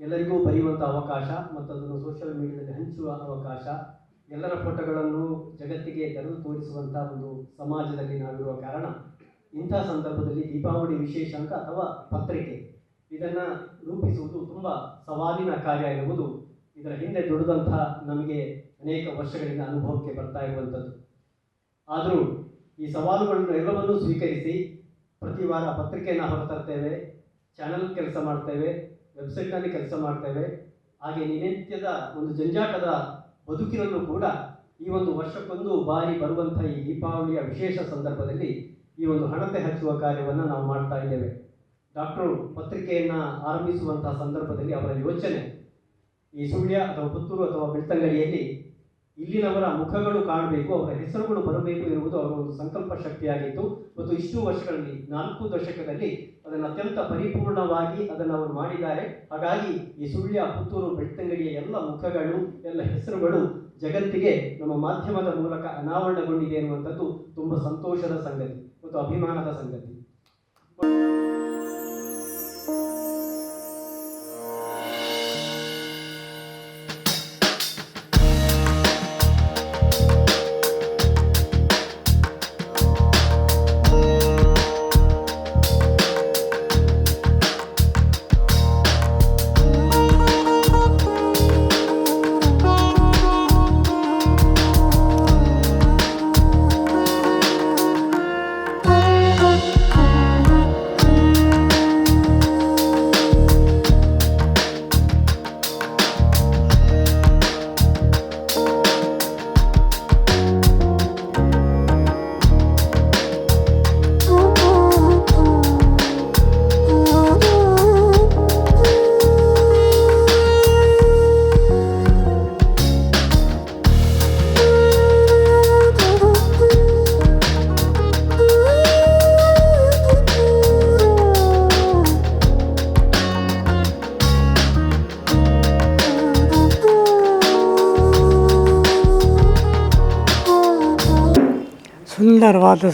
ಎಲ್ಲರಿಗೂ ಬರೆಯುವಂಥ ಅವಕಾಶ ಮತ್ತು ಅದನ್ನು ಸೋಷಿಯಲ್ ಮೀಡಿಯಾದಲ್ಲಿ ಹಂಚುವ ಅವಕಾಶ. ಎಲ್ಲರ ಫೋಟೋಗಳನ್ನು ಜಗತ್ತಿಗೆ ತೆರೆದು ತೋರಿಸುವಂಥ ಒಂದು ಸಮಾಜದಲ್ಲಿ ನಾವಿರುವ ಕಾರಣ. ಇಂಥ ಸಂದರ್ಭದಲ್ಲಿ ದೀಪಾವಳಿ ವಿಶೇಷಾಂಕ ಅಥವಾ ಪತ್ರಿಕೆ. ಇದನ್ನು ರೂಪಿಸುವುದು ತುಂಬ ಸವಾಲಿನ ಕಾರ್ಯ ಇರುವುದು ಇದರ ಹಿಂದೆ ದುಡಿದಂಥ ನಮಗೆ ಅನೇಕ ವರ್ಷಗಳಿಂದ ಅನುಭವಕ್ಕೆ ಬರ್ತಾ ಇರುವಂಥದ್ದು. ಆದರೂ ಈ ಸವಾಲುಗಳನ್ನು ಎಲ್ಲವನ್ನೂ ಸ್ವೀಕರಿಸಿ ಪ್ರತಿ ವಾರ ಪತ್ರಿಕೆಯನ್ನು ಹೊರತರ್ತೇವೆ ಚಾನಲ್ ಕೆಲಸ ಮಾಡ್ತೇವೆ ವೆಬ್ಸೈಟ್ನಲ್ಲಿ ಕೆಲಸ ಮಾಡ್ತೇವೆ. ಹಾಗೆ ನಿತ್ಯದ ಒಂದು ಜಂಜಾಟದ ಬದುಕಿನಲ್ಲೂ ಕೂಡ ಈ ಒಂದು ವರ್ಷಕ್ಕೊಂದು ಬಾರಿ ಬರುವಂಥ ಈ ದೀಪಾವಳಿಯ ವಿಶೇಷ ಸಂದರ್ಭದಲ್ಲಿ ಈ ಒಂದು ಹಣತೆ ಹಚ್ಚುವ ಕಾರ್ಯವನ್ನು ನಾವು ಮಾಡ್ತಾ ಇದ್ದೇವೆ. ಡಾಕ್ಟರು ಪತ್ರಿಕೆಯನ್ನು ಆರಂಭಿಸುವಂತಹ ಸಂದರ್ಭದಲ್ಲಿ ಅವರ ಯೋಚನೆ ಈ ಸುಳ್ಯ ಅಥವಾ ಪುತ್ತೂರು ಅಥವಾ ಬೆಳ್ತಂಗಡಿಯಲ್ಲಿ ಇಲ್ಲಿನವರ ಮುಖಗಳು ಕಾಣಬೇಕು, ಅವರ ಹೆಸರುಗಳು ಬರಬೇಕು ಎನ್ನುವುದು ಅವರ ಒಂದು ಸಂಕಲ್ಪ ಶಕ್ತಿಯಾಗಿತ್ತು. ಮತ್ತು ಇಷ್ಟು ವರ್ಷಗಳಲ್ಲಿ, ನಾಲ್ಕು ದಶಕದಲ್ಲಿ ಅದನ್ನು ಅತ್ಯಂತ ಪರಿಪೂರ್ಣವಾಗಿ ಅದನ್ನು ಅವರು ಮಾಡಿದ್ದಾರೆ. ಹಾಗಾಗಿ ಈ ಸುಳ್ಯ, ಪುತ್ತೂರು ಬೆಳ್ತಂಗಡಿಯ ಎಲ್ಲ ಮುಖಗಳು, ಎಲ್ಲ ಹೆಸರುಗಳು ಜಗತ್ತಿಗೆ ನಮ್ಮ ಮಾಧ್ಯಮದ ಮೂಲಕ ಅನಾವರಣಗೊಂಡಿದೆ ಎನ್ನುವಂಥದ್ದು ತುಂಬ ಸಂತೋಷದ ಸಂಗತಿ ಮತ್ತು ಅಭಿಮಾನದ ಸಂಗತಿ.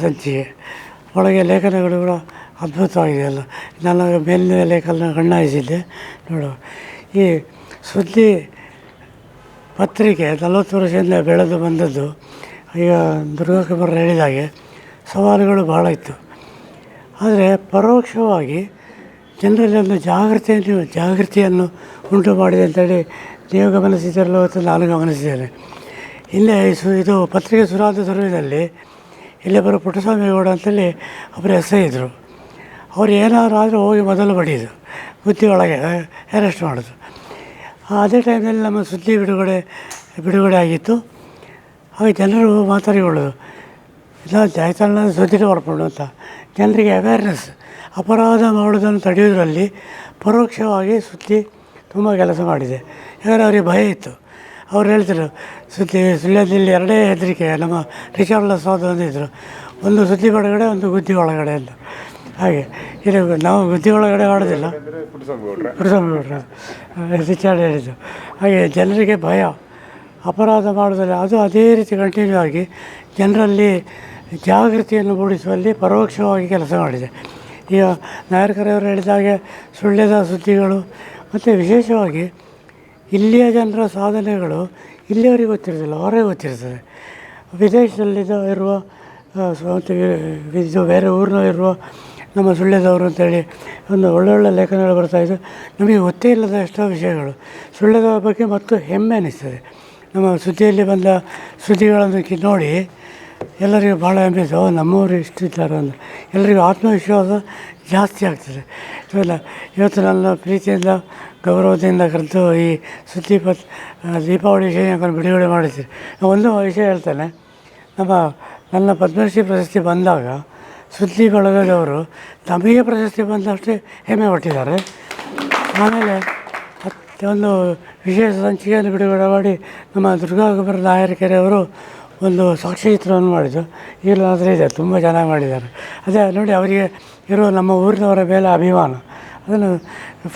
ಸಂಚಿಕೆ ಒಳಗೆ ಲೇಖನಗಳು ಕೂಡ ಅದ್ಭುತವಾಗಿದೆಯಲ್ಲ. ನಾನು ಮೇಲಿನ ಲೇಖನ ಗಣ್ಣಾಯಿಸಿದ್ದೆ. ನೋಡು. ಈ ಸುದ್ದಿ ಪತ್ರಿಕೆ ನಲವತ್ತು ವರ್ಷದಿಂದ ಬೆಳೆದು ಬಂದದ್ದು, ಈಗ ದುರ್ಗಾಕುಮಾರ್ ಹೇಳಿದ ಹಾಗೆ ಸವಾಲುಗಳು ಭಾಳ ಇತ್ತು. ಆದರೆ ಪರೋಕ್ಷವಾಗಿ ಜನರಲ್ಲಿ ಒಂದು ಜಾಗೃತಿಯನ್ನು ಜಾಗೃತಿಯನ್ನು ಉಂಟು ಮಾಡಿದೆ ಅಂತೇಳಿ ನೀವು ಗಮನಿಸಿದಿರಲ್ಲ ಮತ್ತು ನಾನು ಗಮನಿಸಿದ್ದೇನೆ. ಇಲ್ಲೇ ಸು ಇದು ಪತ್ರಿಕೆ ಸುರಾದ ಸರ್ವೇದಲ್ಲಿ ಇಲ್ಲೇ ಬರೋ ಪುಟ್ಟಸ್ವಾಮಿಗೌಡ ಅಂತೇಳಿ ಒಬ್ಬರು ಎಸ್ ಇದ್ದರು ಅವ್ರು ಏನಾದರೂ ಆದರೂ ಹೋಗಿ ಮೊದಲು ಬಡಿಯೋದು ಬುದ್ಧಿ ಒಳಗೆ ಅರೆಸ್ಟ್ ಮಾಡೋದು. ಅದೇ ಟೈಮಲ್ಲಿ ನಮ್ಮ ಸುದ್ದಿ ಬಿಡುಗಡೆ ಬಿಡುಗಡೆ ಆಗಿತ್ತು. ಆಗ ಜನರು ಮಾತಾಡಿಕೊಳ್ಳೋದು. ಇಲ್ಲ ಜಯತನ ಸುದ್ದಿ ಹೊರಪಡು ಅಂತ. ಜನರಿಗೆ ಅವೇರ್ನೆಸ್ ಅಪರಾಧ ಮಾಡೋದನ್ನು ತಡೆಯೋದ್ರಲ್ಲಿ ಪರೋಕ್ಷವಾಗಿ ಸುದ್ದಿ ತುಂಬ ಕೆಲಸ ಮಾಡಿದೆ. ಯಾಕಂದರೆ ಅವರಿಗೆ ಭಯ ಇತ್ತು. ಅವ್ರು ಹೇಳ್ತಿದ್ರು ಸುದ್ದಿ ಸುಳ್ಯದಲ್ಲಿ ಎರಡೇ ಹೆದರಿಕೆ. ನಮ್ಮ ರಿಚಾರ್ಡ್ ಸ್ವಾದ ಅಂದಿದ್ದರು ಒಂದು ಸುದ್ದಿ ಒಳಗಡೆ, ಒಂದು ಗುದ್ದಿ ಒಳಗಡೆ ಅಂತ. ಹಾಗೆ. ಇದು ನಾವು ಗುದ್ದಿ ಒಳಗಡೆ ಪುಟ್ಟಸ್ವಾಮಿಗೌಡ್ರು ರಿಚಾರ್ಡ್ ಹೇಳಿದ್ದು. ಹಾಗೆ ಜನರಿಗೆ ಭಯ. ಅಪರಾಧ ಮಾಡೋದಿಲ್ಲ ಅದು ಅದೇ ರೀತಿ ಕಂಟಿನ್ಯೂ ಆಗಿ ಜನರಲ್ಲಿ ಜಾಗೃತಿಯನ್ನು ಮೂಡಿಸುವಲ್ಲಿ ಪರೋಕ್ಷವಾಗಿ ಕೆಲಸ ಮಾಡಿದೆ. ಈಗ ನಾಯಕರವರು ಹೇಳಿದ ಹಾಗೆ ಸುಳ್ಯದ ಸುದ್ದಿಗಳು, ಮತ್ತು ವಿಶೇಷವಾಗಿ ಇಲ್ಲಿಯ ಜನರ ಸಾಧನೆಗಳು ಇಲ್ಲಿಯವರಿಗೆ ಗೊತ್ತಿರೋದಿಲ್ಲ, ಹೊರಗೆ ಗೊತ್ತಿರ್ತದೆ. ವಿದೇಶದಲ್ಲಿದ್ದ ಇರುವ ಸ್ವಂತ ಇದು ಬೇರೆ ಊರಿನಲ್ಲಿರುವ ಇರುವ ನಮ್ಮ ಸುಳ್ಳ್ಯದವರು ಅಂತೇಳಿ ಒಂದು ಒಳ್ಳೊಳ್ಳೆ ಲೇಖನಗಳು ಬರ್ತಾಯಿದ್ದು ನಮಗೆ ಗೊತ್ತೇ ಇಲ್ಲದ ಎಷ್ಟೋ ವಿಷಯಗಳು. ಸುಳ್ಳ್ಯದವರ ಬಗ್ಗೆ ಮತ್ತು ಹೆಮ್ಮೆ ಅನ್ನಿಸ್ತದೆ ನಮ್ಮ ಸುದ್ದಿಯಲ್ಲಿ ಬಂದ ಸುದ್ದಿಗಳನ್ನು ನೋಡಿ, ಎಲ್ಲರಿಗೂ ಭಾಳ ಹೆಮ್ಮೆ. ಓ, ನಮ್ಮವರು ಇಷ್ಟು ಇದ್ದಾರೆ ಅಂತ. ಎಲ್ಲರಿಗೂ ಆತ್ಮವಿಶ್ವಾಸ ಜಾಸ್ತಿ ಆಗ್ತದೆ. ಇವೆಲ್ಲ ಇವತ್ತು ನನ್ನ ಪ್ರೀತಿಯಿಂದ, ಗೌರವದಿಂದ ಕರೆದು ಈ ಸುದ್ದಿ ಪತ್ ದೀಪಾವಳಿ ವಿಷಯ ಬಿಡುಗಡೆ ಮಾಡಿದ್ದೀರಿ. ಒಂದು ವಿಷಯ ಹೇಳ್ತೇನೆ. ನಮ್ಮ, ನನ್ನ ಪದ್ಮಶ್ರೀ ಪ್ರಶಸ್ತಿ ಬಂದಾಗ ಸುದ್ದಿ ಬಳಗದವರು ತಮಗೆ ಪ್ರಶಸ್ತಿ ಬಂದಷ್ಟೇ ಹೆಮ್ಮೆ ಪಟ್ಟಿದ್ದಾರೆ. ಆಮೇಲೆ ಒಂದು ವಿಶೇಷ ಸಂಚಿಕೆಯನ್ನು ಬಿಡುಗಡೆ ಮಾಡಿ ನಮ್ಮ ದುರ್ಗಾ ಗೊಬ್ಬರ ನಾಯಕರೆ ಅವರು ಸಾಕ್ಷಿ ಚಿತ್ರವನ್ನು ಮಾಡಿದ್ದು. ಈಗಲೂ ಆದರೆ ಇದೆ, ತುಂಬ ಚೆನ್ನಾಗಿ ಮಾಡಿದ್ದಾರೆ. ಅದೇ, ನೋಡಿ, ಅವರಿಗೆ ಇರೋ ನಮ್ಮ ಊರಿನವರ ಮೇಲೆ ಅಭಿಮಾನ. ಅದನ್ನು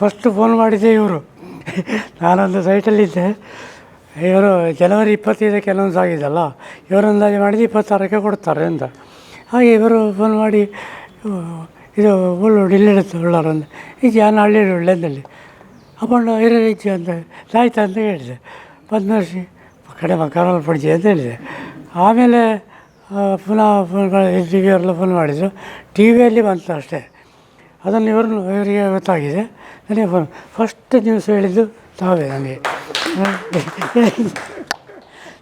ಫಸ್ಟ್ ಫೋನ್ ಮಾಡಿದ್ದೆ ಇವರು. ನಾನೊಂದು ಸೈಟಲ್ಲಿದ್ದೆ ಇವರು ಜನವರಿ ಇಪ್ಪತ್ತೈದಕ್ಕೆ ಅನೌನ್ಸ್ ಆಗಿದ್ದಲ್ಲ, ಇವರೊಂದಾಗಿ ಮಾಡಿದ್ದು ಇಪ್ಪತ್ತಾರಕ್ಕೆ ಕೊಡ್ತಾರೆ ಅಂತ. ಹಾಗೆ ಇವರು ಫೋನ್ ಮಾಡಿ ಇದು ಉಳ್ಳು ಇಲ್ಲಿಡುತ್ತೆ ಉಳ್ಳಾರಂದು ಈಗ ನಾನು ಹಳ್ಳಿ ಉಳ್ಳೆಂದಲ್ಲಿ ಅಪ್ಪ ಇರೋ ರೀತಿ ಅಂತ ಸಾಯ್ತಾ ಅಂತ ಹೇಳಿದೆ. ಪದ್ಮಶ್ರೀ ಕಡೆ ಕರೋನ ಪಡಿಸಿ ಅಂತ ಹೇಳಿದೆ. ಆಮೇಲೆ ಪುನಃ ಫೋನ್ ಮಾಡಿ ಟಿ ವಿಯವರೆಲ್ಲ ಫೋನ್ ಮಾಡಿದರು. ಟಿ ವಿಯಲ್ಲಿ ಬಂತು ಅಷ್ಟೇ. ಅದನ್ನು ಇವರು ಇವರಿಗೆ ಗೊತ್ತಾಗಿದೆ. ನನಗೆ ಫೋನ್ ಫಸ್ಟ್ ನ್ಯೂಸ್ ಹೇಳಿದ್ದು ತಾವೇ ನನಗೆ.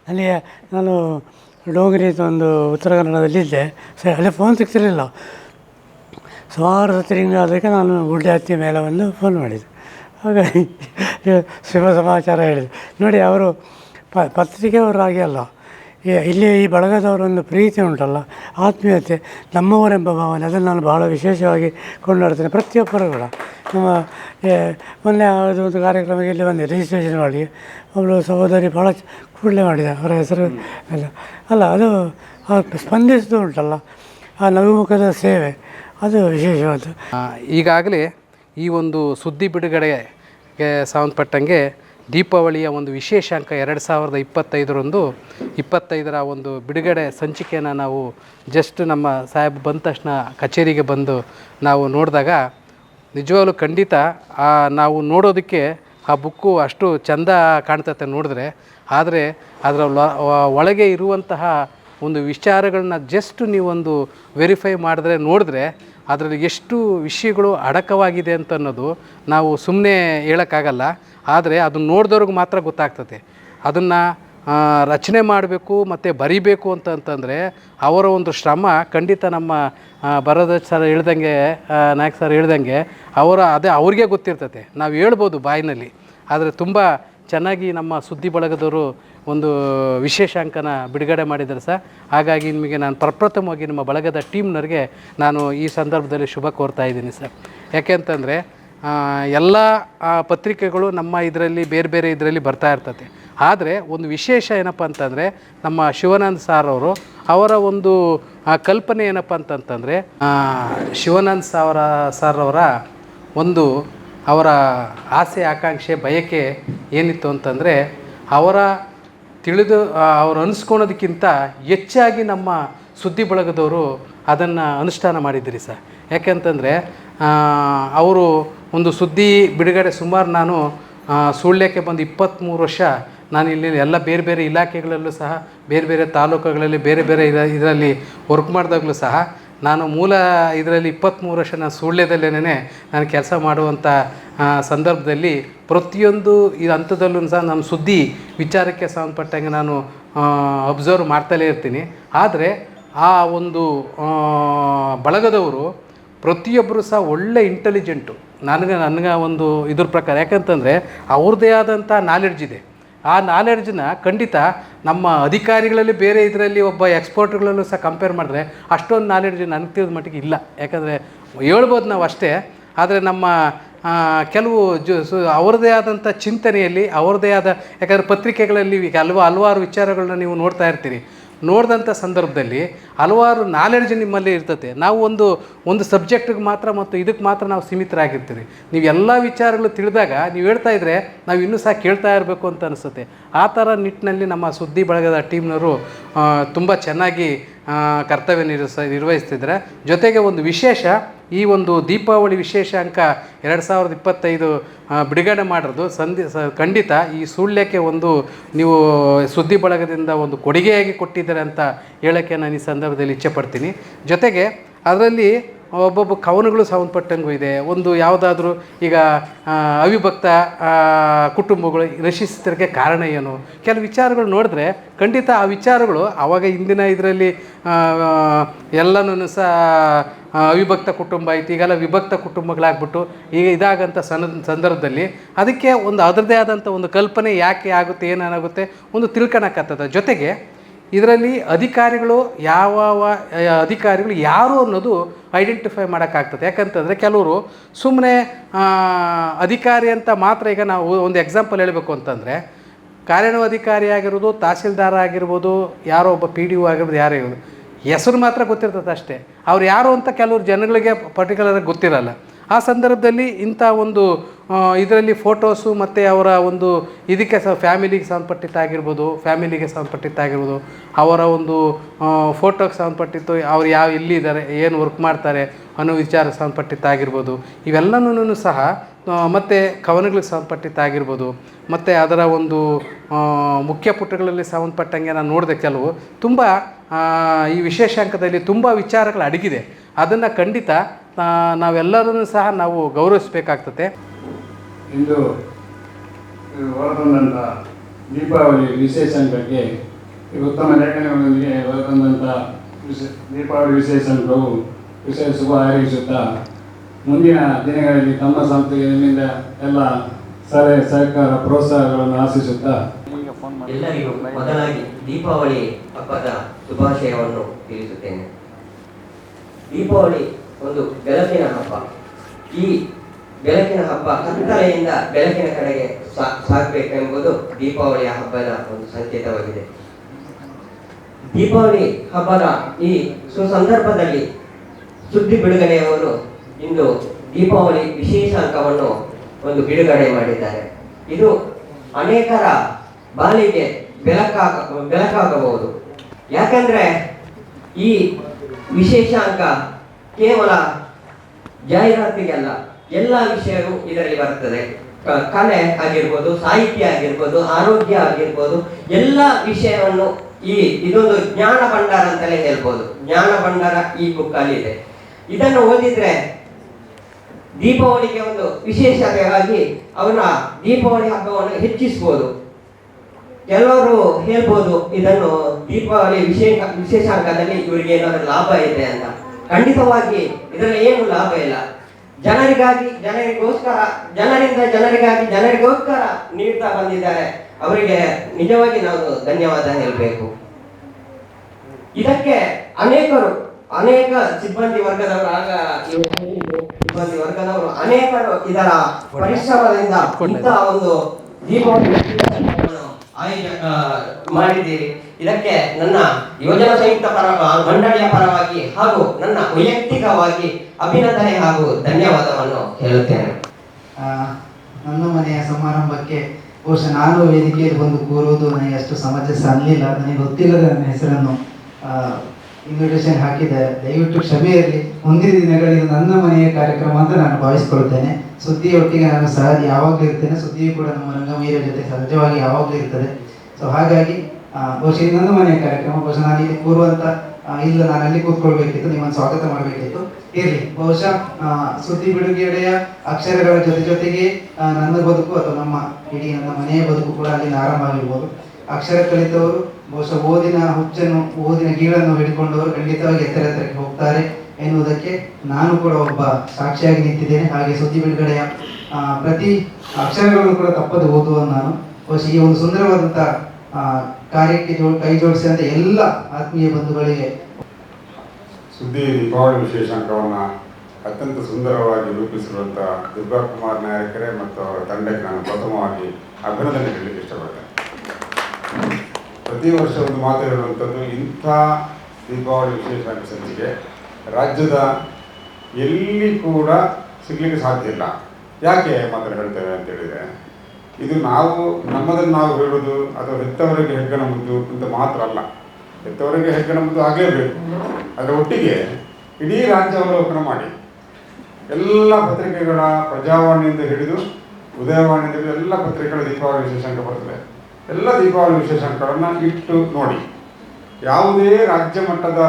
ನನಗೆ, ನಾನು ಡೋಂಗ್ರಿ ಅಂತ ಒಂದು ಉತ್ತರ ಕನ್ನಡದಲ್ಲಿದ್ದೆ ಸರಿ, ಅಲ್ಲೇ ಫೋನ್ ಸಿಗ್ತಿರಲಿಲ್ಲ. ಸುಮಾರು ಸತಿರಿಂದ ಅದಕ್ಕೆ ನಾನು ಗುಡ್ಡೆ ಹತ್ತಿ ಮೇಲೆ ಬಂದು ಫೋನ್ ಮಾಡಿದ್ದೆ. ಹಾಗಾಗಿ ಶುಭ ಸಮಾಚಾರ ಹೇಳಿದೆ ನೋಡಿ, ಅವರು ಪ ಪತ್ರಿಕೆಯವರಾಗಿ ಅಲ್ಲ. ಇಲ್ಲಿ ಈ ಬಳಗದವರೊಂದು ಪ್ರೀತಿ ಉಂಟಲ್ಲ, ಆತ್ಮೀಯತೆ, ನಮ್ಮವರೆಂಬ ಭಾವನೆ, ಅದನ್ನು ನಾನು ಬಹಳ ವಿಶೇಷವಾಗಿ ಕೊಂಡಾಡ್ತೇನೆ. ಪ್ರತಿಯೊಬ್ಬರು ಕೂಡ ನಮ್ಮ ಮೊನ್ನೆ ಅದು ಒಂದು ಕಾರ್ಯಕ್ರಮಕ್ಕೆ ಇಲ್ಲಿ ಬಂದೆ ರಿಜಿಸ್ಟ್ರೇಷನ್ ಮಾಡಿ. ಅವಳು ಸಹೋದರಿ ಭಾಳ ಕೂಡಲೇ ಮಾಡಿದೆ, ಅವರ ಹೆಸರು ಎಲ್ಲ. ಅಲ್ಲ, ಅದು ಸ್ಪಂದಿಸಿದ ಉಂಟಲ್ಲ, ಆ ನವಿಮುಖದ ಸೇವೆ, ಅದು ವಿಶೇಷವಾದ ಈಗಾಗಲೇ ಈ ಒಂದು ಸುದ್ದಿ ಬಿಡುಗಡೆಗೆ ಸಂಬಂಧಪಟ್ಟಂಗೆ ದೀಪಾವಳಿಯ ಒಂದು ವಿಶೇಷಾಂಕ ಎರಡು ಸಾವಿರದ ಇಪ್ಪತ್ತೈದರಂದು ಇಪ್ಪತ್ತೈದರ ಒಂದು ಬಿಡುಗಡೆ ಸಂಚಿಕೆಯನ್ನು ನಾವು ಜಸ್ಟ್ ನಮ್ಮ ಸಾಹೇಬ್ ಬಂದ ತಕ್ಷಣ ಕಚೇರಿಗೆ ಬಂದು ನಾವು ನೋಡಿದಾಗ ನಿಜವಾಗ್ಲೂ ಖಂಡಿತ ನಾವು ನೋಡೋದಕ್ಕೆ ಆ ಬುಕ್ಕು ಅಷ್ಟು ಚಂದ ಕಾಣ್ತತೆ ನೋಡಿದ್ರೆ. ಆದರೆ ಅದರ ಒಳಗೆ ಇರುವಂತಹ ಒಂದು ವಿಚಾರಗಳನ್ನ ಜಸ್ಟ್ ನೀವೊಂದು ವೆರಿಫೈ ಮಾಡಿದ್ರೆ ನೋಡಿದ್ರೆ ಅದರಲ್ಲಿ ಎಷ್ಟು ವಿಷಯಗಳು ಅಡಕವಾಗಿದೆ ಅಂತ ಅನ್ನೋದು ನಾವು ಸುಮ್ಮನೆ ಹೇಳೋಕ್ಕಾಗಲ್ಲ. ಆದರೆ ಅದನ್ನ ನೋಡಿದವ್ರಿಗೆ ಮಾತ್ರ ಗೊತ್ತಾಗ್ತದೆ. ಅದನ್ನು ರಚನೆ ಮಾಡಬೇಕು ಮತ್ತು ಬರಿಬೇಕು ಅಂತ ಅಂತಂದರೆ ಅವರ ಒಂದು ಶ್ರಮ ಖಂಡಿತ ನಮ್ಮ ಬರದ ಸರ್ ಹೇಳ್ದಂಗೆ ನಾಯಕ್ ಸರ್ ಹೇಳ್ದಂಗೆ ಅವರ, ಅದೇ ಅವ್ರಿಗೆ ಗೊತ್ತಿರ್ತತೆ ನಾವು ಹೇಳ್ಬೋದು ಬಾಯಿನಲ್ಲಿ. ಆದರೆ ತುಂಬ ಚೆನ್ನಾಗಿ ನಮ್ಮ ಸುದ್ದಿ ಬಳಗದವರು ಒಂದು ವಿಶೇಷಾಂಕನ ಬಿಡುಗಡೆ ಮಾಡಿದ್ದಾರೆ ಸರ್. ಹಾಗಾಗಿ ನಿಮಗೆ ನಾನು ಪ್ರಪ್ರಥಮವಾಗಿ ನಿಮ್ಮ ಬಳಗದ ಟೀಮ್ನವ್ರಿಗೆ ನಾನು ಈ ಸಂದರ್ಭದಲ್ಲಿ ಶುಭ ಕೋರ್ತಾ ಇದ್ದೀನಿ ಸರ್. ಯಾಕೆಂತಂದರೆ ಎಲ್ಲ ಪತ್ರಿಕೆಗಳು ನಮ್ಮ ಇದರಲ್ಲಿ ಬೇರೆ ಬೇರೆ ಇದರಲ್ಲಿ ಬರ್ತಾ ಇರ್ತದೆ. ಆದರೆ ಒಂದು ವಿಶೇಷ ಏನಪ್ಪ ಅಂತಂದರೆ, ನಮ್ಮ ಶಿವಾನಂದ್ ಸಾರ್ ಅವರು ಅವರ ಒಂದು ಕಲ್ಪನೆ ಏನಪ್ಪ ಅಂತಂತಂದರೆ ಶಿವಾನಂದ್ ಸಾವರ ಸರ್ ಅವರ ಒಂದು ಅವರ ಆಸೆ, ಆಕಾಂಕ್ಷೆ, ಬಯಕೆ ಏನಿತ್ತು ಅಂತಂದರೆ, ಅವರ ತಿಳಿದು ಅವರು ಅನಿಸ್ಕೊಳೋದಕ್ಕಿಂತ ಹೆಚ್ಚಾಗಿ ನಮ್ಮ ಸುದ್ದಿ ಬಳಗದವರು ಅದನ್ನು ಅನುಷ್ಠಾನ ಮಾಡಿದ್ದೀರಿ ಸರ್. ಯಾಕೆಂತಂದರೆ ಅವರು ಒಂದು ಸುದ್ದಿ ಬಿಡುಗಡೆ ಸುಮಾರು ನಾನು ಸುಳ್ಯಕ್ಕೆ ಬಂದು ಇಪ್ಪತ್ತ್ಮೂರು ವರ್ಷ ನಾನು ಇಲ್ಲಿ ಎಲ್ಲ ಬೇರೆ ಬೇರೆ ಇಲಾಖೆಗಳಲ್ಲೂ ಸಹ, ಬೇರೆ ಬೇರೆ ತಾಲೂಕುಗಳಲ್ಲಿ ಬೇರೆ ಬೇರೆ ಇದ, ಇದರಲ್ಲಿ ವರ್ಕ್ ಮಾಡಿದಾಗಲೂ ಸಹ ನಾನು ಮೂಲ ಇದರಲ್ಲಿ ಇಪ್ಪತ್ತ್ಮೂರು ವರ್ಷ ನಾನು ಸುಳ್ಯದಲ್ಲೇ ನಾನು ಕೆಲಸ ಮಾಡುವಂಥ ಸಂದರ್ಭದಲ್ಲಿ ಪ್ರತಿಯೊಂದು ಈ ಹಂತದಲ್ಲೂ ಸಹ ನಾನು ಸುದ್ದಿ ವಿಚಾರಕ್ಕೆ ಸಂಬಂಧಪಟ್ಟಂಗೆ ನಾನು ಅಬ್ಸರ್ವ್ ಮಾಡ್ತಲೇ ಇರ್ತೀನಿ. ಆದರೆ ಆ ಒಂದು ಬಳಗದವರು ಪ್ರತಿಯೊಬ್ಬರು ಸಹ ಒಳ್ಳೆ ಇಂಟೆಲಿಜೆಂಟು ನನಗೆ ನನಗೆ ಒಂದು ಇದ್ರ ಪ್ರಕಾರ. ಯಾಕಂತಂದರೆ ಅವ್ರದ್ದೇ ಆದಂಥ ನಾಲೆಡ್ಜ್ ಇದೆ. ಆ ನಾಲೆಡ್ಜನ್ನ ಖಂಡಿತ ನಮ್ಮ ಅಧಿಕಾರಿಗಳಲ್ಲಿ ಬೇರೆ ಇದರಲ್ಲಿ ಒಬ್ಬ ಎಕ್ಸ್ಪರ್ಟ್ಗಳಲ್ಲೂ ಸಹ ಕಂಪೇರ್ ಮಾಡಿದ್ರೆ ಅಷ್ಟೊಂದು ನಾಲೆಡ್ಜ್ ನನಗೆ ತಿಳಿದ ಮಟ್ಟಿಗೆ ಇಲ್ಲ. ಯಾಕಂದರೆ ಹೇಳ್ಬೋದು ನಾವು ಅಷ್ಟೇ, ಆದರೆ ನಮ್ಮ ಕೆಲವು ಜು, ಸು ಅವರದೇ ಆದಂಥ ಚಿಂತನೆಯಲ್ಲಿ ಅವರದೇ ಆದ, ಯಾಕಂದರೆ ಪತ್ರಿಕೆಗಳಲ್ಲಿ ಈಗ ಹಲವು, ಹಲವಾರು ವಿಚಾರಗಳನ್ನ ನೀವು ನೋಡ್ತಾ ಇರ್ತೀರಿ. ನೋಡಿದಂಥ ಸಂದರ್ಭದಲ್ಲಿ ಹಲವಾರು ನಾಲೆಡ್ಜ್ ನಿಮ್ಮಲ್ಲಿ ಇರ್ತದೆ. ನಾವು ಒಂದು ಒಂದು ಸಬ್ಜೆಕ್ಟಿಗೆ ಮಾತ್ರ ಮತ್ತು ಇದಕ್ಕೆ ಮಾತ್ರ ನಾವು ಸೀಮಿತರಾಗಿರ್ತೀವಿ. ನೀವು ಎಲ್ಲ ವಿಚಾರಗಳು ತಿಳಿದಾಗ ನೀವು ಹೇಳ್ತಾ ಇದ್ದರೆ ನಾವು ಇನ್ನೂ ಸಹ ಕೇಳ್ತಾ ಇರಬೇಕು ಅಂತ ಅನಿಸುತ್ತೆ. ಆ ಥರ ನಿಟ್ಟಿನಲ್ಲಿ ನಮ್ಮ ಸುದ್ದಿ ಬಳಗದ ಟೀಮ್ನವರು ತುಂಬ ಚೆನ್ನಾಗಿ ಕರ್ತವ್ಯ ನಿರ್ವಹಿಸ ನಿರ್ವಹಿಸ್ತಿದ್ದಾರೆ ಜೊತೆಗೆ ಒಂದು ವಿಶೇಷ, ಈ ಒಂದು ದೀಪಾವಳಿ ವಿಶೇಷಾಂಕ ಎರಡು ಸಾವಿರದ ಇಪ್ಪತ್ತೈದು ಬಿಡುಗಡೆ ಮಾಡಿರೋದು. ಸಂಧಿ, ಸ, ಖಂಡಿತ ಈ ಸುಳ್ಯಕ್ಕೆ ಒಂದು ನೀವು ಸುದ್ದಿ ಬಳಗದಿಂದ ಒಂದು ಕೊಡುಗೆಯಾಗಿ ಕೊಟ್ಟಿದ್ದಾರೆ ಅಂತ ಹೇಳೋಕ್ಕೆ ನಾನು ಈ ಸಂದರ್ಭದಲ್ಲಿ ಇಚ್ಛೆ ಪಡ್ತೀನಿ ಜೊತೆಗೆ ಅದರಲ್ಲಿ ಒಬ್ಬೊಬ್ಬ ಕವನಗಳು ಸಂಬಂಧಪಟ್ಟಂಗೂ ಇದೆ. ಒಂದು ಯಾವುದಾದ್ರೂ ಈಗ ಅವಿಭಕ್ತ ಕುಟುಂಬಗಳು ನಶಿಸ್ತಿರೋಕ್ಕೆ ಕಾರಣ ಏನು? ಕೆಲವು ವಿಚಾರಗಳು ನೋಡಿದ್ರೆ ಖಂಡಿತ ಆ ವಿಚಾರಗಳು ಆವಾಗ ಇಂದಿನ ಇದರಲ್ಲಿ ಎಲ್ಲನೂ ಸಹ ಅವಿಭಕ್ತ ಕುಟುಂಬ ಐತಿ ಈಗೆಲ್ಲ ವಿಭಕ್ತ ಕುಟುಂಬಗಳಾಗ್ಬಿಟ್ಟು ಈಗ ಇದಾಗಂಥ ಸನ, ಸಂದರ್ಭದಲ್ಲಿ ಅದಕ್ಕೆ ಒಂದು ಅದರದೇ ಆದಂಥ ಒಂದು ಕಲ್ಪನೆ ಯಾಕೆ ಆಗುತ್ತೆ ಏನೇನಾಗುತ್ತೆ ಒಂದು ತಿಳ್ಕೊಳಕತ್ತದ ಜೊತೆಗೆ ಇದರಲ್ಲಿ ಅಧಿಕಾರಿಗಳು ಯಾವ ಅಧಿಕಾರಿಗಳು ಯಾರು ಅನ್ನೋದು ಐಡೆಂಟಿಫೈ ಮಾಡೋಕ್ಕಾಗ್ತದೆ. ಯಾಕಂತಂದರೆ ಕೆಲವರು ಸುಮ್ಮನೆ ಅಧಿಕಾರಿ ಅಂತ ಮಾತ್ರ ಈಗ ನಾವು ಒಂದು ಎಕ್ಸಾಂಪಲ್ ಹೇಳಬೇಕು ಅಂತಂದರೆ ಕಾರ್ಯಾಧಿಕಾರಿ ಆಗಿರ್ಬೋದು, ತಹಸೀಲ್ದಾರ್ ಆಗಿರ್ಬೋದು, ಯಾರೋ ಒಬ್ಬ ಪಿ ಡಿ ಒ ಆಗಿರ್ಬೋದು, ಯಾರೇ ಇರೋದು ಹೆಸರು ಮಾತ್ರ ಗೊತ್ತಿರ್ತದೆ ಅಷ್ಟೇ. ಅವ್ರು ಯಾರು ಅಂತ ಕೆಲವರು ಜನಗಳಿಗೆ ಪರ್ಟಿಕ್ಯುಲರಾಗಿ ಗೊತ್ತಿರಲ್ಲ. ಆ ಸಂದರ್ಭದಲ್ಲಿ ಇಂಥ ಒಂದು ಇದರಲ್ಲಿ ಫೋಟೋಸು ಮತ್ತು ಅವರ ಒಂದು ಇದಕ್ಕೆ ಸಹ ಫ್ಯಾಮಿಲಿಗೆ ಸಂಬಂಧಪಟ್ಟಿದ್ದಾಗಿರ್ಬೋದು ಫ್ಯಾಮಿಲಿಗೆ ಸಂಬಂಧಪಟ್ಟಿದ್ದಾಗಿರ್ಬೋದು ಅವರ ಒಂದು ಫೋಟೋಗೆ ಸಂಬಂಧಪಟ್ಟಿತ್ತು ಅವ್ರು ಯಾವ ಎಲ್ಲಿದ್ದಾರೆ, ಏನು ವರ್ಕ್ ಮಾಡ್ತಾರೆ ಅನ್ನೋ ವಿಚಾರ ಸಂಬಂಧಪಟ್ಟಿದ್ದಾಗಿರ್ಬೋದು ಇವೆಲ್ಲನೂ ಸಹ ಮತ್ತು ಕವನಗಳಿಗೆ ಸಂಬಂಧಪಟ್ಟಿದ್ದಾಗಿರ್ಬೋದು ಮತ್ತು ಅದರ ಒಂದು ಮುಖ್ಯ ಪುಟಗಳಲ್ಲಿ ಸಂಬಂಧಪಟ್ಟಂಗೆ ನಾನು ನೋಡಿದೆ ಕೆಲವು. ತುಂಬ ಈ ವಿಶೇಷಾಂಕದಲ್ಲಿ ತುಂಬ ವಿಚಾರಗಳು ಅಡಗಿದೆ. ಅದನ್ನು ಖಂಡಿತ ನಾವೆಲ್ಲರನ್ನು ನಾವೆಲ್ಲರೂ ಸಹ ನಾವು ಗೌರವಿಸಬೇಕಾಗ್ತದೆ ಇಂದು ಹೊರತಂದಂಥ ದೀಪಾವಳಿ ವಿಶೇಷನ ಈ ಉತ್ತಮ ಲೇಖನಗಳೊಂದಿಗೆ ಹೊರತಂದಂಥ ವಿಶೇಷ ದೀಪಾವಳಿ ವಿಶೇಷಗಳು ವಿಶೇಷ ಶುಭ ಆಯೋಜಿಸುತ್ತಾ ಮುಂದಿನ ದಿನಗಳಲ್ಲಿ ತಮ್ಮ ಸಂಸ್ಥೆಗೆ ನಿಮ್ಮಿಂದ ಎಲ್ಲ ಸಲಹೆ ಸಹಕಾರ ಪ್ರೋತ್ಸಾಹಗಳನ್ನು ಆಶಿಸುತ್ತಾ. ಎಲ್ಲರಿಗೂ ಮೊದಲಾಗಿ ದೀಪಾವಳಿ ಹಬ್ಬದ ಶುಭಾಶಯವನ್ನು ತಿಳಿಸುತ್ತೇನೆ. ದೀಪಾವಳಿ ಒಂದು ಬೆಳಕಿನ ಹಬ್ಬ. ಈ ಬೆಳಕಿನ ಹಬ್ಬ ಕತ್ತಲೆಯಿಂದ ಬೆಳಕಿನ ಕಡೆಗೆ ಸಾಗಬೇಕೆಂಬುದು ದೀಪಾವಳಿಯ ಹಬ್ಬದ ಒಂದು ಸಂಕೇತವಾಗಿದೆ. ದೀಪಾವಳಿ ಹಬ್ಬದ ಈ ಸುಸಂದರ್ಭದಲ್ಲಿ ಸುದ್ದಿ ಬಿಡುಗಡೆಯವರು ಇಂದು ದೀಪಾವಳಿ ವಿಶೇಷ ಅಂಕವನ್ನು ಒಂದು ಬಿಡುಗಡೆ ಮಾಡಿದ್ದಾರೆ. ಇದು ಅನೇಕರ ಬಾಲಿಗೆ ಬೆಳಕಾಗ, ಬೆಳಕಾಗಬಹುದು. ಯಾಕಂದ್ರೆ ಈ ವಿಶೇಷ ಅಂಕ ಕೇವಲ ಜಾಹೀರಾತಿಗಲ್ಲ ಎಲ್ಲ ವಿಷಯಗಳು ಇದರಲ್ಲಿ ಬರ್ತದೆ. ಕಲೆ ಆಗಿರ್ಬೋದು, ಸಾಹಿತ್ಯ ಆಗಿರ್ಬೋದು, ಆರೋಗ್ಯ ಆಗಿರ್ಬೋದು, ಎಲ್ಲ ವಿಷಯವನ್ನು ಈ ಇದೊಂದು ಜ್ಞಾನ ಭಂಡಾರ ಅಂತಲೇ ಹೇಳ್ಬೋದು. ಜ್ಞಾನ ಭಂಡಾರ ಈ ಬುಕ್ ಅಲ್ಲಿ ಇದೆ. ಇದನ್ನು ಓದಿದ್ರೆ ದೀಪಾವಳಿಗೆ ಒಂದು ವಿಶೇಷತೆಯಾಗಿ ಅವರ ದೀಪಾವಳಿ ಹಬ್ಬವನ್ನು ಹೆಚ್ಚಿಸ್ಬೋದು. ಕೆಲವರು ಹೇಳ್ಬೋದು, ಇದನ್ನು ದೀಪಾವಳಿ ವಿಶೇಷ, ವಿಶೇಷಾಂಕದಲ್ಲಿ ಇವರಿಗೆ ಏನಾದರೂ ಲಾಭ ಇದೆ ಅಂತ. ಖಂಡಿತವಾಗಿ ಇದರಲ್ಲಿ ಏನು ಲಾಭ ಇಲ್ಲ. ಜನರಿಗಾಗಿ, ಜನರಿಗೋಸ್ಕರ, ಜನರಿಂದ ಜನರಿಗಾಗಿ, ಜನರಿಗೋಸ್ಕರ ನೀಡ್ತಾ ಬಂದಿದ್ದಾರೆ. ಅವರಿಗೆ ನಿಜವಾಗಿ ನಾವು ಧನ್ಯವಾದ ಹೇಳಬೇಕು. ಇದಕ್ಕೆ ಅನೇಕರು, ಅನೇಕ ಸಿಬ್ಬಂದಿ ವರ್ಗದವರು ಆಗ ಸಿಬ್ಬಂದಿ ವರ್ಗದವರು ಅನೇಕರು ಇದರ ಪರಿಶ್ರಮದಿಂದ ಇಂತಹ ಒಂದು ದೀಪಾವಳಿ ಮಾಡಿದ್ದೀರಿ. ಇದಕ್ಕೆ ನನ್ನ ಯೋಜನಾ ಸಂಯುಕ್ತ ಪರ, ಮಂಡಳಿಯ ಪರವಾಗಿ ಹಾಗೂ ನನ್ನ ವೈಯಕ್ತಿಕವಾಗಿ ಅಭಿನಂದನೆ ಹಾಗೂ ಧನ್ಯವಾದವನ್ನು ಹೇಳುತ್ತೇನೆ. ನನ್ನ ಮನೆಯ ಸಮಾರಂಭಕ್ಕೆ ಬಹುಶಃ ನಾನು ವೇದಿಕೆಯಲ್ಲಿ ಬಂದು ಕೂರುವುದು ನನಗೆ ಅಷ್ಟು ಸಮಂಜಸ ಅನ್ನಲಿಲ್ಲ ನನಗೆ ಗೊತ್ತಿಲ್ಲದ ನನ್ನ ಹೆಸರನ್ನು ಇನ್ವಿಟೇಷನ್ ಹಾಕಿದ್ದಾರೆ. ದಯವಿಟ್ಟು ಕ್ಷಮೆಯಲ್ಲಿ ಮುಂದಿನ ದಿನಗಳಲ್ಲಿ ನನ್ನ ಮನೆಯ ಕಾರ್ಯಕ್ರಮ ಅಂತ ನಾನು ಭಾವಿಸ್ಕೊಳ್ತೇನೆ ಸುದ್ದಿಯೊಟ್ಟಿಗೆ ನಾನು ಸಹ ಯಾವಾಗಲೂ ಇರ್ತೇನೆ. ಸುದ್ದಿಯು ಕೂಡ ನಮ್ಮ ರಂಗಮೀರ ಜೊತೆ ಸಹಜವಾಗಿ ಯಾವಾಗಲೂ ಇರ್ತದೆ. ಸೊ ಹಾಗಾಗಿ ಬಹುಶಃ ನನ್ನ ಮನೆಯ ಕಾರ್ಯಕ್ರಮ. ಬಹುಶಃ ನಾನು ಇಲ್ಲಿ ಕೂರುವಂತ ಆ, ಇಲ್ಲ, ನಾನು ಅಲ್ಲಿ ಕೂತ್ಕೊಳ್ಬೇಕಿತ್ತು, ನಿಮ್ಮನ್ನು ಸ್ವಾಗತ ಮಾಡಬೇಕಿತ್ತು. ಇರಲಿ, ಬಹುಶಃ ಸುದ್ದಿ ಬಿಡುಗಡೆಯ ಅಕ್ಷರಗಳ ಜೊತೆ ಜೊತೆಗೆ ನನ್ನ ಬದುಕು ಅಥವಾ ನಮ್ಮ ಇಡೀ ನನ್ನ ಮನೆಯ ಬದುಕು ಕೂಡ ಅಲ್ಲಿ ಆರಂಭ ಆಗಿರ್ಬೋದು. ಅಕ್ಷರ ಕಲಿತವರು, ಬಹುಶಃ ಓದಿನ ಹುಚ್ಚನ್ನು, ಓದಿನ ಗೀಳನ್ನು ಹಿಡ್ಕೊಂಡವರು ಖಂಡಿತವಾಗಿ ಎತ್ತರ ಎತ್ತರಕ್ಕೆ ಹೋಗ್ತಾರೆ ಎನ್ನುವುದಕ್ಕೆ ನಾನು ಕೂಡ ಒಬ್ಬ ಸಾಕ್ಷಿಯಾಗಿ ನಿಂತಿದ್ದೇನೆ. ಹಾಗೆ ಸುದ್ದಿ ಬಿಡುಗಡೆಯ ಪ್ರತಿ ಅಕ್ಷರಗಳನ್ನು ಕೂಡ ತಪ್ಪದೆ ಓದುವ ನಾನು. ಬಹುಶಃ ಈ ಒಂದು ಸುಂದರವಾದಂಥ ಕಾರ್ಯಕ್ಕೆ ಕೈ ಜೋಡಿಸಿದಂಥ ಎಲ್ಲ ಆತ್ಮೀಯ ಬಂಧುಗಳಿಗೆ ಸುದ್ದಿ ದೀಪಾವಳಿ ವಿಶೇಷಾಂಕವನ್ನು ಅತ್ಯಂತ ಸುಂದರವಾಗಿ ರೂಪಿಸಿರುವಂಥ ದುರ್ಗಾ ಕುಮಾರ್ ನಾಯಕರೇ ಮತ್ತು ಅವರ ತಂಡಕ್ಕೆ ನಾನು ಪ್ರಥಮವಾಗಿ ಅಭಿನಂದನೆ ಹೇಳಲಿಕ್ಕೆ ಇಷ್ಟಪಡ್ತೇನೆ. ಪ್ರತಿ ವರ್ಷ ಒಂದು ಮಾತು ಹೇಳುವಂಥದ್ದು ಇಂಥ ದೀಪಾವಳಿ ವಿಶೇಷಾಂಕ ಸಂಚಿಕೆ ರಾಜ್ಯದ ಎಲ್ಲಿ ಕೂಡ ಸಿಗ್ಲಿಕ್ಕೆ ಸಾಧ್ಯ ಇಲ್ಲ. ಯಾಕೆ ಮಾತ್ರ ಹೇಳ್ತೇವೆ ಅಂತ ಹೇಳಿದರೆ ಇದು ನಾವು ನಮ್ಮದನ್ನು ನಾವು ಹೇಳುವುದು ಅಥವಾ ಹೆತ್ತವರಿಗೆ ಹೆಗ್ಗಣ ಮುದ್ದು ಅಂತ ಮಾತ್ರ ಅಲ್ಲ. ಹೆತ್ತವರಿಗೆ ಹೆಗ್ಗಣ ಮುದ್ದು ಆಗಲೇಬೇಕು. ಅದರ ಒಟ್ಟಿಗೆ ಇಡೀ ರಾಜ್ಯ ಅವಲೋಕನ ಮಾಡಿ. ಎಲ್ಲ ಪತ್ರಿಕೆಗಳ ಪ್ರಜಾವಾಣಿಯಿಂದ ಹಿಡಿದು ಉದಯವಾಣಿಯಿಂದ ಹಿಡಿದು ಎಲ್ಲ ಪತ್ರಿಕೆಗಳ ದೀಪಾವಳಿ ವಿಶೇಷಾಂಕ ಬರ್ತದೆ. ಎಲ್ಲ ದೀಪಾವಳಿ ವಿಶೇಷಾಂಕಗಳನ್ನು ಇಟ್ಟು ನೋಡಿ. ಯಾವುದೇ ರಾಜ್ಯ ಮಟ್ಟದ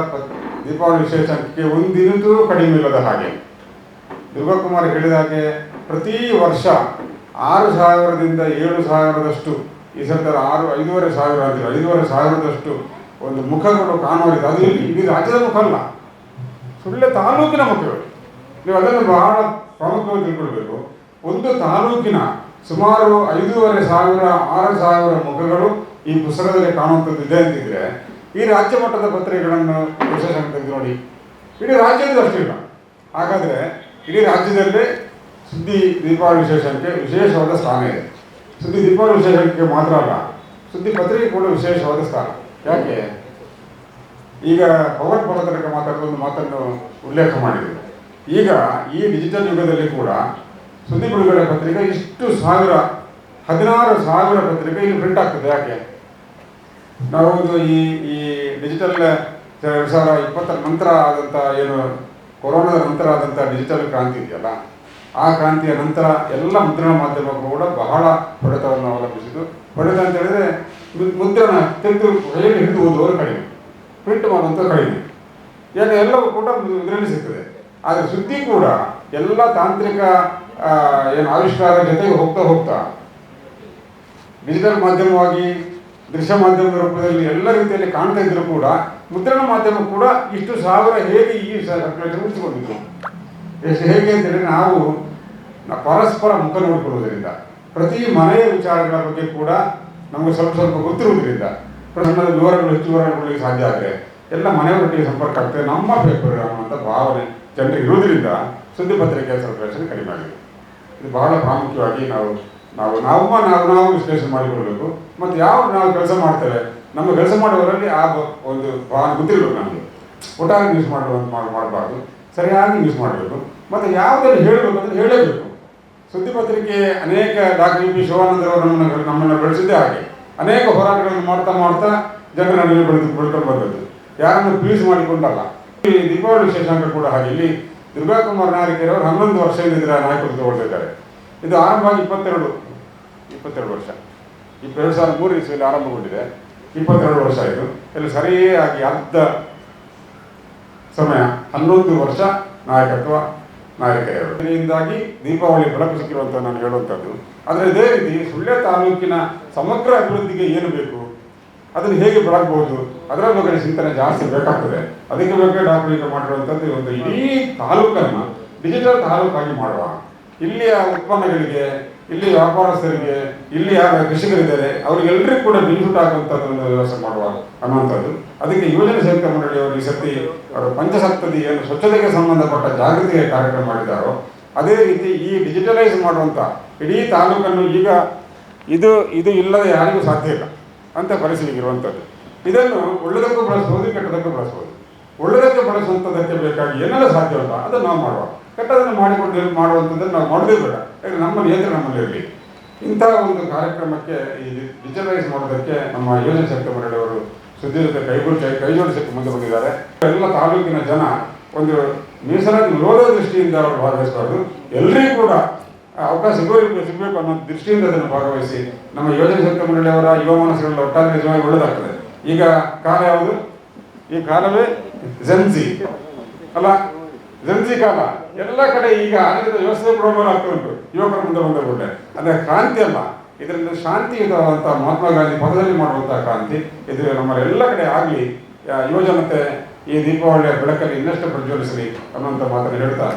ದೀಪಾವಳಿ ವಿಶೇಷಾಂಕಕ್ಕೆ ಒಂದಿನದೂ ಕಡಿಮೆ ಇಲ್ಲದ ಹಾಗೆ. ದುರ್ಗಾಕುಮಾರ್ ಹೇಳಿದ ಹಾಗೆ ಪ್ರತಿ ವರ್ಷ ಆರು ಸಾವಿರದಿಂದ ಏಳು ಸಾವಿರದಷ್ಟು, ಈ ಸರ್ಕಾರ ಆರು, ಐದೂವರೆ ಸಾವಿರ ಆದರೆ ಐದೂವರೆ ಸಾವಿರದಷ್ಟು ಒಂದು ಮುಖಗಳು ಕಾಣುವರಿದೆ ಅದು ಇಲ್ಲಿ ಇಡೀ ರಾಜ್ಯದ ಮುಖ ಅಲ್ಲ. ಸುಳ್ಳೆ ತಾಲೂಕಿನ ಮುಖಗಳು ನೀವು ಅದನ್ನು ಬಹಳ ಪ್ರಮುಖವಾಗಿ ತಿಳ್ಕೊಳ್ಬೇಕು. ಒಂದು ತಾಲೂಕಿನ ಸುಮಾರು ಐದೂವರೆ ಸಾವಿರ, ಆರು ಸಾವಿರ ಮುಖಗಳು ಈ ಪುಸ್ತಕದಲ್ಲಿ ಕಾಣುವಂಥದ್ದು ಇದೆ ಅಂತಿದ್ರೆ, ಈ ರಾಜ್ಯ ಮಟ್ಟದ ಪತ್ರಿಕೆಗಳನ್ನು ವಿಶೇಷ ನೋಡಿ. ಇಡೀ ರಾಜ್ಯದ ಅಷ್ಟಿಲ್ಲ. ಹಾಗಾದರೆ ಇಡೀ ರಾಜ್ಯದಲ್ಲೇ ಸುದ್ದಿ ದೀಪಾವಳಿ ವಿಶೇಷಕ್ಕೆ ವಿಶೇಷವಾದ ಸ್ಥಾನ ಇದೆ. ಸುದ್ದಿ ದೀಪಾವಳಿ ವಿಶೇಷಕ್ಕೆ ಮಾತ್ರ ಅಲ್ಲ, ಸುದ್ದಿ ಪತ್ರಿಕೆ ಕೂಡ ವಿಶೇಷವಾದ ಸ್ಥಾನ. ಯಾಕೆ? ಈಗ ಪವನ್ ಪರ್ವತನಕ ಮಾತಾಡಿದ ಒಂದು ಮಾತನ್ನು ಉಲ್ಲೇಖ ಮಾಡಿದೆ ಈಗ ಈ ಡಿಜಿಟಲ್ ಯುಗದಲ್ಲಿ ಕೂಡ ಸುದ್ದಿ ಬಿಡುಗಡೆ ಪತ್ರಿಕೆ ಇಷ್ಟು ಸಾವಿರ, ಹದಿನಾರು ಸಾವಿರ ಪತ್ರಿಕೆ ಇಲ್ಲಿ ಪ್ರಿಂಟ್ ಆಗ್ತದೆ. ಯಾಕೆ? ನಾವು ಒಂದು ಈ ಈ ಡಿಜಿಟಲ್ ಎರಡು ಸಾವಿರ ಇಪ್ಪತ್ತರ ನಂತರ ಆದಂಥ ಏನು, ಕೊರೋನಾದ ನಂತರ ಆದಂಥ ಡಿಜಿಟಲ್ ಕ್ರಾಂತಿ ಇದೆಯಲ್ಲ ಆ ಕ್ರಾಂತಿಯ ನಂತರ ಎಲ್ಲ ಮುದ್ರಣ ಮಾಧ್ಯಮ ಕೂಡ ಬಹಳ ಹೊಡೆತವನ್ನು ಅವಲಂಬಿಸಿದ್ದು. ಹೊಡೆತ ಅಂತ ಹೇಳಿದ್ರೆ ಮುದ್ರಣ ತೆಗೆದು ಕೈಯಲ್ಲಿ ಹಿಡಿದು ಓದುವವರು ಕಡಿಮೆ. ಪ್ರಿಂಟ್ ಮಾಡುವಂಥ ಕಡಿಮೆ. ಯಾಕೆ ಎಲ್ಲವೂ ಕೂಡ ಇದರಲ್ಲಿ ಸಿಗ್ತದೆ. ಆದರೆ ಸುದ್ದಿ ಕೂಡ ಎಲ್ಲ ತಾಂತ್ರಿಕ ಏನು ಆವಿಷ್ಕಾರ ಜೊತೆಗೆ ಹೋಗ್ತಾ ಹೋಗ್ತಾ ಡಿಜಿಟಲ್ ಮಾಧ್ಯಮವಾಗಿ, ದೃಶ್ಯ ಮಾಧ್ಯಮದ ರೂಪದಲ್ಲಿ ಎಲ್ಲ ರೀತಿಯಲ್ಲಿ ಕಾಣ್ತಾ ಇದ್ರು ಕೂಡ ಮುದ್ರಣ ಮಾಧ್ಯಮ ಕೂಡ ಇಷ್ಟು ಸಾವಿರ ಹೇಗೆ ಈ ಸರ್ಕ್ಯುಲೇಷನ್ ಉಳಿಸಿಕೊಂಡಿದ್ರು. ಎಷ್ಟು ಹೇಗೆ ಅಂದರೆ ನಾವು ಪರಸ್ಪರ ಮುಖ ನೋಡಿಕೊಳ್ಳುವುದರಿಂದ, ಪ್ರತಿ ಮನೆಯ ವಿಚಾರಗಳ ಬಗ್ಗೆ ಕೂಡ ನಮಗೆ ಸ್ವಲ್ಪ ಸ್ವಲ್ಪ ಗೊತ್ತಿರುವುದರಿಂದ ಸಣ್ಣ ವಿವರಗಳು, ಹೆಚ್ಚು ವಿವರಗಳಿಗೆ ಸಾಧ್ಯ ಆದರೆ ಎಲ್ಲ ಮನೆಯವರೊಟ್ಟಿಗೆ ಸಂಪರ್ಕ ಆಗ್ತದೆ, ನಮ್ಮ ಪೇಪರ್ ಅನ್ನುವಂಥ ಭಾವನೆ ಜನರಿಗೆ ಇರುವುದರಿಂದ ಸುದ್ದಿ ಪತ್ರಿಕೆಯ ಸರ್ಕುಲೇಷನ್ ಕಡಿಮೆ ಆಗಿದೆ. ಇದು ಬಹಳ ಪ್ರಾಮುಖ್ಯವಾಗಿ ನಾವು ನಾವು ನಾವು ನಾವು ನಾವು ವಿಶ್ಲೇಷಣೆ ಮಾಡಿಕೊಳ್ಬೇಕು ಮತ್ತು ಯಾವ ನಾವು ಕೆಲಸ ಮಾಡ್ತೇವೆ ನಮ್ಮ ಕೆಲಸ ಮಾಡುವವರಲ್ಲಿ ಆ ಒಂದು ಭಾವನೆ ಗೊತ್ತಿರಬೇಕು ನಮಗೆ. ಒಟ್ಟಾಗಿ ಯೂಸ್ ಮಾಡುವಂತ ಮಾಡಿ ಮಾಡಬಾರ್ದು. ಸರಿಯಾಗಿ ಯೂಸ್ ಮಾಡಬೇಕು. ಮತ್ತು ಯಾವುದನ್ನು ಹೇಳಬೇಕು ಅಂದರೆ ಹೇಳಬೇಕು. ಸುದ್ದಿ ಪತ್ರಿಕೆ ಅನೇಕ ಡಾಕ್ಟರ್ ಯು ಪಿ ಶಿವಾನಂದರವರು ನಮ್ಮನ್ನು ನಮ್ಮನ್ನು ಬೆಳೆಸಿದ್ದೇ ಹಾಗೆ. ಅನೇಕ ಹೋರಾಟಗಳನ್ನು ಮಾಡ್ತಾ ಮಾಡ್ತಾ ಜನರ ಬೆಳೆದು ಬೆಳ್ಕೊಂಡು ಬಂದದ್ದು. ಯಾರನ್ನು ಪ್ಲೀಸ್ ಮಾಡಿಕೊಂಡಲ್ಲ. ಈ ದೀಪಾವಳಿ ವಿಶೇಷಾಂಕ ಕೂಡ ಹಾಗೆ. ಇಲ್ಲಿ ದುರ್ಗಾ ಕುಮಾರ್ ನಾಯಕರವರು ಹನ್ನೊಂದು ವರ್ಷದಿಂದ ಇದರ ನಾಯಕರು ತಗೊಳ್ತಿದ್ದಾರೆ ಇದು ಆರಂಭವಾಗಿ ಇಪ್ಪತ್ತೆರಡು ಇಪ್ಪತ್ತೆರಡು ವರ್ಷ. ಇಪ್ಪತ್ತೆರಡು ಸಾವಿರದ ಮೂರು ಇಸ್ವಿಯಲ್ಲಿ ಆರಂಭಗೊಂಡಿದೆ. ಇಪ್ಪತ್ತೆರಡು ವರ್ಷ ಆಯಿತು ಇಲ್ಲಿ ಸರಿಯಾಗಿ ಅರ್ಧ ಸಮಯ ಹನ್ನೊಂದು ವರ್ಷ ನಾಯಕತ್ವ ನಾಯಕರು ಇದರಿಂದಾಗಿ ದೀಪಾವಳಿ ಬೆಳಕು ಸಿಕ್ಕಿರುವಂತ ನಾನು ಹೇಳುವಂಥದ್ದು ಆದರೆ ಇದೇ ರೀತಿ ಸುಳ್ಯ ತಾಲೂಕಿನ ಸಮಗ್ರ ಅಭಿವೃದ್ಧಿಗೆ ಏನು ಬೇಕು? ಅದನ್ನು ಹೇಗೆ ಬೆಳಗಬಹುದು ಅದರ ಬಗ್ಗೆ ಚಿಂತನೆ ಜಾಸ್ತಿ ಬೇಕಾಗ್ತದೆ. ಅದಕ್ಕೆ ಬಗ್ಗೆ ಡಾಕ್ಟರ್ ಈಗ ಮಾಡಿರುವಂಥದ್ದು ಒಂದು ಇಡೀ ತಾಲೂಕನ್ನು ಡಿಜಿಟಲ್ ತಾಲೂಕಾಗಿ ಮಾಡುವ. ಇಲ್ಲಿಯ ಉತ್ಪನ್ನಗಳಿಗೆ ಇಲ್ಲಿ ವ್ಯಾಪಾರಸ್ಥರಿಗೆ, ಇಲ್ಲಿ ಯಾರ ಕೃಷಿಕರಿದ್ದಾರೆ ಅವರಿಗೆಲ್ಲರಿಗೂ ಕೂಡ ಬೆನಿಫಿಟ್ ಆಗುವಂಥದ್ದನ್ನು ವ್ಯವಸ್ಥೆ ಮಾಡುವ ಅನ್ನುವಂಥದ್ದು. ಅದಕ್ಕೆ ಯೋಜನೆ ಸಂಯುಕ್ತ ಮಂಡಳಿಯವರು ಈ ಸತಿ ಅವರು ಪಂಚಸಪ್ತದಿ ಏನು ಸ್ವಚ್ಛತೆಗೆ ಸಂಬಂಧಪಟ್ಟ ಜಾಗೃತಿಗೆ ಕಾರ್ಯಕ್ರಮ ಮಾಡಿದ್ದಾರೋ, ಅದೇ ರೀತಿ ಈ ಡಿಜಿಟಲೈಸ್ ಮಾಡುವಂಥ ಇಡೀ ತಾಲೂಕನ್ನು ಈಗ ಇದು ಇದು ಇಲ್ಲದೆ ಯಾರಿಗೂ ಸಾಧ್ಯ ಇಲ್ಲ ಅಂತ ಪರಿಸ್ಥಿತಿ ಇರುವಂಥದ್ದು. ಇದನ್ನು ಒಳ್ಳೆದಕ್ಕೂ ಬಳಸಬಹುದು ಕೆಟ್ಟದಕ್ಕೂ ಬಳಸ್ಬೋದು. ಒಳ್ಳೆದಕ್ಕೆ ಬಳಸುವಂಥದ್ದಕ್ಕೆ ಬೇಕಾಗಿ ಏನೆಲ್ಲ ಸಾಧ್ಯವಲ್ಲ ಅದನ್ನು ನಾವು ಮಾಡುವ ಕೆಟ್ಟದನ್ನು ಮಾಡಿಕೊಂಡು ಮಾಡುವಂಥದ್ದನ್ನು ನಾವು ಮಾಡೋದೇ ಬೇಡ. ಯಾಕಂದರೆ ನಮ್ಮ ನಿಯಂತ್ರಣ ನಮ್ಮಲ್ಲಿರಲಿ ಇಂಥ ಒಂದು ಕಾರ್ಯಕ್ರಮಕ್ಕೆ ಈ ಡಿಜಿಟಲೈಸ್ ಮಾಡೋದಕ್ಕೆ ನಮ್ಮ ಯೋಜನೆ ಶಕ್ತಿ ಮಂಡಳಿಯವರು ಸುದ್ದಿ ಜೊತೆ ಕೈಗೂಡಿ ಕೈ ಜೋಡಿಸಕ್ಕೆ ಮುಂದೆ ಬಂದಿದ್ದಾರೆ. ಎಲ್ಲ ತಾಲೂಕಿನ ಜನ ಒಂದು ಮೀಸಲಾತಿ ವಿರೋಧ ದೃಷ್ಟಿಯಿಂದ ಅವರು ಭಾಗವಹಿಸಬಾರ್ದು. ಎಲ್ಲರಿಗೂ ಕೂಡ ಅವಕಾಶ ಸಿಗಬೇಕು ಸಿಗಬೇಕು ಅನ್ನೋ ದೃಷ್ಟಿಯಿಂದ ಅದನ್ನು ಭಾಗವಹಿಸಿ ನಮ್ಮ ಯೋಜನೆ ಶಕ್ತಿ ಮಂಡಳಿಯವರ ಯುವ ಮನಸ್ಸುಗಳ ಒಟ್ಟಾರೆ ನಿಜವಾಗಿ ಒಳ್ಳೆದಾಗ್ತದೆ. ಈಗ ಕಾಲ ಯಾವುದು? ಈ ಕಾಲವೇ ಜನ್ಸಿ ಅಲ್ಲ ಜನ್ಸಿ ಕಾಲ ಎಲ್ಲ ಕಡೆ ಈಗ ಆಡಳಿತ ವ್ಯವಸ್ಥೆ ಪ್ರೋಗ್ರಾಮ್ ಆಗ್ತಾ ಉಂಟು. ಯುವಕರ ಮುಂದೆ ಬಂದ ಕೂಡ ಅಂದ್ರೆ ಕ್ರಾಂತಿ ಅಲ್ಲ. ಇದರಿಂದ ಶಾಂತಿಯುತವಾದಂಥ ಮಹಾತ್ಮ ಗಾಂಧಿ ಪದದಲ್ಲಿ ಮಾಡುವಂತಹ ಕ್ರಾಂತಿ. ಇದು ನಮ್ಮ ಎಲ್ಲ ಕಡೆ ಆಗಲಿ ಯುವಜನತೆ ಈ ದೀಪಾವಳಿಯ ಬೆಳಕಲ್ಲಿ ಇನ್ನಷ್ಟು ಪ್ರಜ್ವಲಿಸಲಿ ಅನ್ನುವಂಥ ಮಾತನ್ನು ಹೇಳ್ತಾ